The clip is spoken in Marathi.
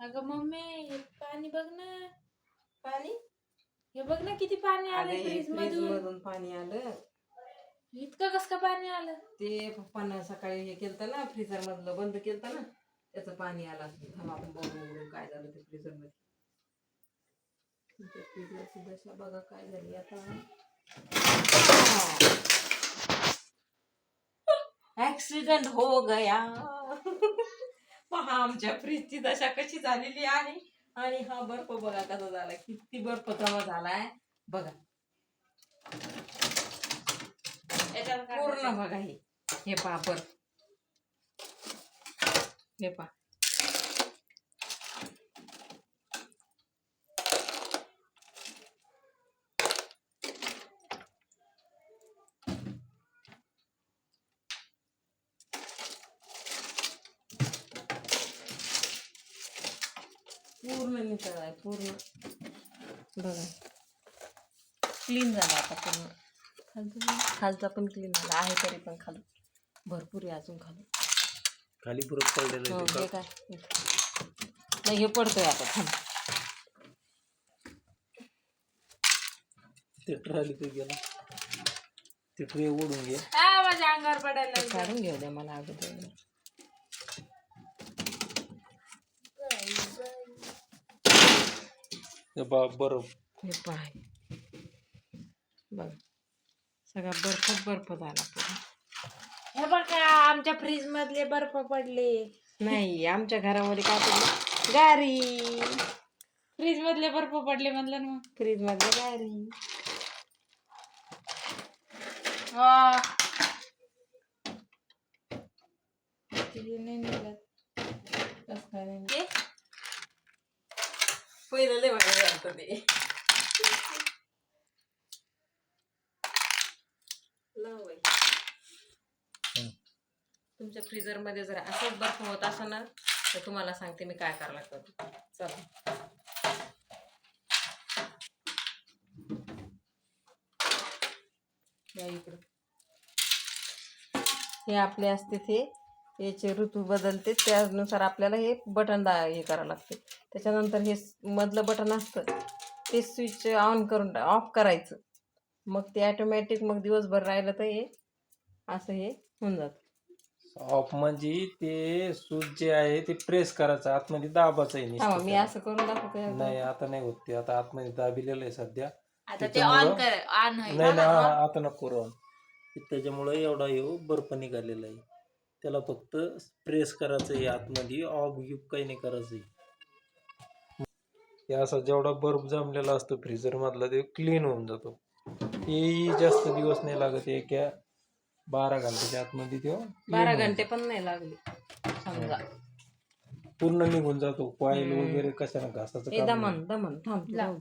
अगं मम्मी हे पाणी बघ ना. पाणी? हे बघ ना किती पाणी अगं आलं हे फ्रीज फ्रीज मधून. मधून पाणी आलं. इतकं कस का पाणी आलं? ते पप्पानं सकाळी हे केलं ना फ्रीजर मधलं बंद केलं ना त्याचं पाणी आलं. थांब आपण बघू काय झालं ते फ्रीजरमध्ये. फ्रीजरची दशा बघा काय झाली आता. ऍक्सिडेंट हो गया. पहा आमच्या फ्रीजची दशा कशी झालेली आहे आणि हा बर्फ बघा कसा झाला किती बर्फ जमा झालाय? बघा. पूर्ण बघा हे. हे पहा बर्फ. हे पहा. पूर्ण नितळ आहे पूर्ण. बघा. क्लीन झाला आता पूर्ण. खालचं पण? खालचा पण क्लीन झाला. आहे तरी पण खाली भरपूर आहे अजून खाली खाली पुरत पडलेलं हो, आहे ते हे? काय. नाही हे पडतोय आता. थांब. ते ट्रॉली ते गेला. ते ट्रे ओढून घे. माझ्या अंगावर पडायला. काढून घेऊ द्या मला अगोदर. बा- बरं हे पाय बघ. सगळा बर्फच बर्फ झाला पूर्ण. हे बघा आमच्या फ्रीज मधले बर्फ पडले. नाही आमच्या घरामध्ये काय पडलं? गारी. फ्रीज मधले बर्फ पडले म्हणलं ना मग. फ्रीजमध्ये गारी. वा. किती नाही निघत. कसं काय नाही हे? पहिलं लय भारी. झालतं ते तुमच्या फ्रीजरमध्ये जर असंच बर्फ होत असं ना तर तुम्हाला सांगते मी काय करायला लागतं. चला. या इकडं. हे आपले असते ते याचे ऋतू बदलते त्यानुसार आपल्याला हे बटन दा हे करावं लागते. त्याच्यानंतर हे मधलं बटन असतं ते स्विच ऑन करून ऑफ करायचं. मग ते ॲटोमॅटिक मग दिवसभर राहिलं तर हे असं हे होऊन जातं. ऑफ म्हणजे ते सूज जे आहे ते प्रेस करायचं आतमध्ये दाबाचं आहे हा मी. असं करून दाखवते नाही आता नाही होत ते. आता आतमध्ये दाबिलेलं आहे सध्या. आता ते ऑन कर ऑन नाही ना आता नको करू त्याच्यामुळे एवढा येऊ बर्फ निघालेला आहे. त्याला फक्त प्रेस करायचं आहे आतमध्ये ऑफ गिफ काही नाही करायचं हे असा जेवढा बर्फ जमलेला असतो फ्रीजर मधला ते क्लीन होऊन जातो तेही जास्त दिवस नाही लागत एका बारा घंट्याच्या आतमध्ये तो clean बारा घंटे पण नाही लागले समजा. पूर्ण निघून जातो कॉईल वगैरे कशाने घासाचं. दमन दमन थांब.